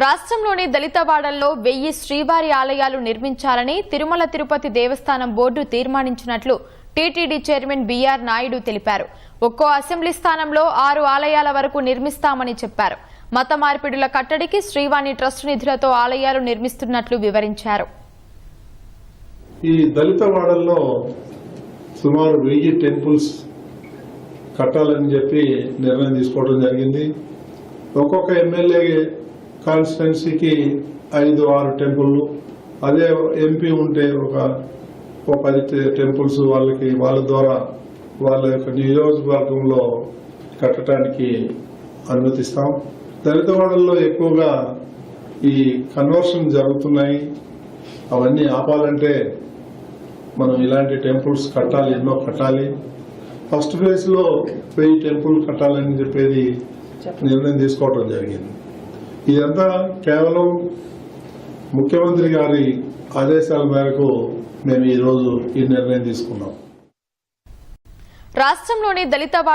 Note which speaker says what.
Speaker 1: రాష్ట్రంలోని దళితవాడల్లో వెయ్యి శ్రీవారి ఆలయాలు నిర్మించాలని తిరుమల తిరుపతి దేవస్థానం బోర్డు తీర్మానించినట్లు టీటీడీ చైర్మన్ బీఆర్ నాయుడు తెలిపారు. ఒక్కో అసెంబ్లీ స్థానంలో ఆరు ఆలయాల వరకు నిర్మిస్తామని చెప్పారు. మత మార్పిడుల కట్టడికి శ్రీవాణి ట్రస్ట్ నిధులతో ఆలయాలు నిర్మిస్తున్నట్లు వివరించారు.
Speaker 2: ఈ దళితవాడల్లో సుమారు వెయ్యి టెంపుల్స్ కట్టాలని చెప్పి నిర్ణయం తీసుకోవడం జరిగింది. ఒక్కొక్క ఎమ్మెల్యే కాన్స్టిట్యున్సీకి ఐదు ఆరు టెంపుల్లు అదే ఎంపీ ఉంటే ఒక ఒక పది టెంపుల్స్ వాళ్ళకి వాళ్ళ ద్వారా వాళ్ళ యొక్క నియోజకవర్గంలో కట్టడానికి అనుమతిస్తాం. దళిత వాడల్లో ఎక్కువగా ఈ కన్వర్షన్ జరుగుతున్నాయి. అవన్నీ ఆపాలంటే మనం ఇలాంటి టెంపుల్స్ కట్టాలి ఎన్నో కట్టాలి. ఫస్ట్ ఫేజ్లో వెయ్యి టెంపుల్ కట్టాలని చెప్పేది నిర్ణయం తీసుకోవడం జరిగింది. ఇదంతా కేవలం ముఖ్యమంత్రి గారి ఆదేశాల మేరకు మేము ఈరోజు ఈ నిర్ణయం తీసుకున్నాం.
Speaker 1: రాష్ట్రంలోని దళిత